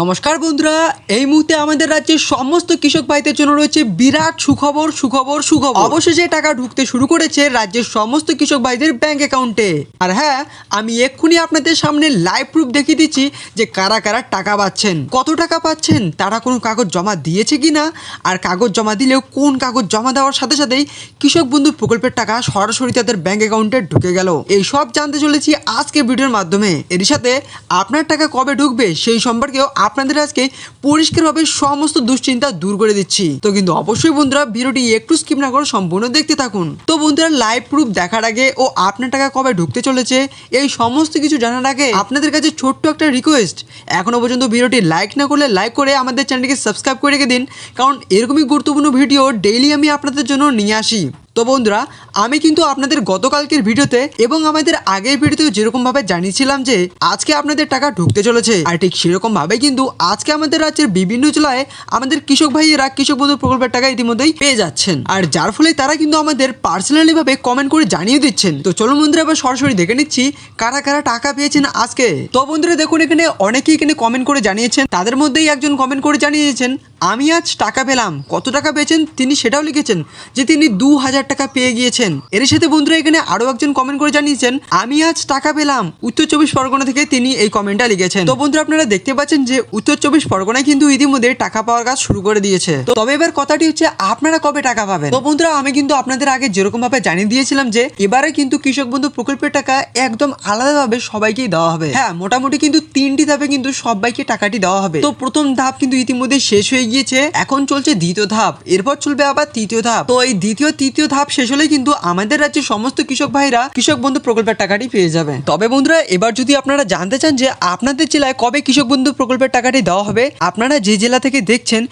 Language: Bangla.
নমস্কার বন্ধুরা, এই মুহূর্তে আমাদের রাজ্যের সমস্ত কৃষক ভাইদের জন্য রয়েছে বিরাট সুখবর সুখবর সুখবর। অবশেষে টাকা ঢুকতে শুরু করেছে রাজ্যের সমস্ত কৃষক ভাইদের ব্যাংক অ্যাকাউন্টে। আর হ্যাঁ আমি এক্ষুনি আপনাদের সামনে লাইভ প্রুফ দেখিয়ে দিচ্ছি যে কারা কারা টাকা পাচ্ছেন। কত টাকা পাচ্ছেন, তারা কোনো কাগজ জমা দিয়েছে কি না, আর কাগজ জমা দিলেও কোন কাগজ জমা দেওয়ার সাথে সাথেই কৃষক বন্ধু প্রকল্পের টাকা সরাসরি তাদের ব্যাংক অ্যাকাউন্টে ঢুকে গেল। এই সব জানতে চলেছি আজকের ভিডিওর মাধ্যমে। এর সাথে আপনার টাকা কবে ঢুকবে সেই সম্পর্কেও আপনাদের আজকে পরিষ্কারভাবে সমস্ত দুশ্চিন্তা দূর করে দিচ্ছি। তো কিন্তু অবশ্যই বন্ধুরা, ভিডিওটি একটু স্কিপ না করে সম্পূর্ণ দেখতে থাকুন। তো বন্ধুরা লাইভ প্রুফ দেখার আগে ও আপনার টাকা কবে ঢুকতে চলেছে, এই সমস্ত কিছু জানার আগে আপনাদের কাছে ছোট্ট একটা রিকোয়েস্ট এখনও পর্যন্ত ভিডিওটি লাইক না করলে লাইক করে আমাদের চ্যানেলটিকে সাবস্ক্রাইব করে রেখে দিন। কারণ এরকমই গুরুত্বপূর্ণ ভিডিও ডেইলি আমি আপনাদের জন্য নিয়ে আসি। তো বন্ধুরা, আমি কিন্তু আপনাদের গতকালকের ভিডিওতে এবং আমাদের আগের ভিডিওতে যেরকমভাবে জানিয়েছিলাম যে আজকে আপনাদের টাকা ঢুকতে চলেছে। আর ঠিক সেরকম ভাবে কিন্তু আজকে আমাদের রাজ্যের বিভিন্ন জেলায় আমাদের কৃষক ভাইয়েরা, কৃষক বন্ধু প্রকল্পের টাকা ইতিমধ্যেই পেয়ে যাচ্ছেন। আর যার ফলে তারা কিন্তু আমাদের পার্সোনালি ভাবে কমেন্ট করে জানিয়ে দিচ্ছেন। তো চলুন বন্ধুরা, এবার সরাসরি দেখে নিচ্ছি কারা কারা টাকা পেয়েছেন আজকে। তো বন্ধুরা, দেখুন এখানে অনেকেই এখানে কমেন্ট করে জানিয়েছেন। তাদের মধ্যেই একজন কমেন্ট করে জানিয়েছেন আমি আজ টাকা পেলাম। কত টাকা পেয়েছেন তিনি সেটাও লিখেছেন যে তিনি দু হাজার টাকা পেয়ে গিয়েছেন। এর সাথে বন্ধুরা এখানে আরও একজন কমেন্ট করে জানিয়েছেন, আমি আজ টাকা পেলাম। উত্তর চব্বিশ পরগনা থেকে তিনি এই কমেন্টটা লিখেছেন। তো বন্ধুরা আপনারা দেখতে পাচ্ছেন যে উত্তর চব্বিশ পরগনায় কিন্তু ইতিমধ্যে টাকা পাওয়ার কাজ শুরু করে দিয়েছে। তো তবে এবার কথাটি হচ্ছে, আপনারা কবে টাকা পাবেন? তো বন্ধুরা আমি কিন্তু আপনাদের আগে যেরকম ভাবে জানিয়ে দিয়েছিলাম যে, এবারে কিন্তু কৃষক বন্ধু প্রকল্পের টাকা একদম আলাদাভাবে সবাইকেই দেওয়া হবে। হ্যাঁ মোটামুটি কিন্তু তিনটি ধাপে কিন্তু সবাইকে টাকাটি দেওয়া হবে। তো প্রথম ধাপ কিন্তু ইতিমধ্যে শেষ হয়ে গিয়েছে, এখন চলছে দ্বিতীয় ধাপ। এরপর চলবে আবার তৃতীয় ধাপ। তো এই দ্বিতীয়, তৃতীয় ধাপ শেষ হলে কিন্তু আমাদের রাজ্যের সমস্ত কৃষক ভাইরা, কৃষক বন্ধু প্রকল্পের টাকাটি পেয়ে যাবে। তবে বন্ধুরা, এবার যদি আপনারা জানতে চান যে আপনাদের জেলায় কবে কৃষক বন্ধু প্রকল্পের টাকাটি দেওয়া হবে, আপনারা যে জেলা থেকে দেখছেন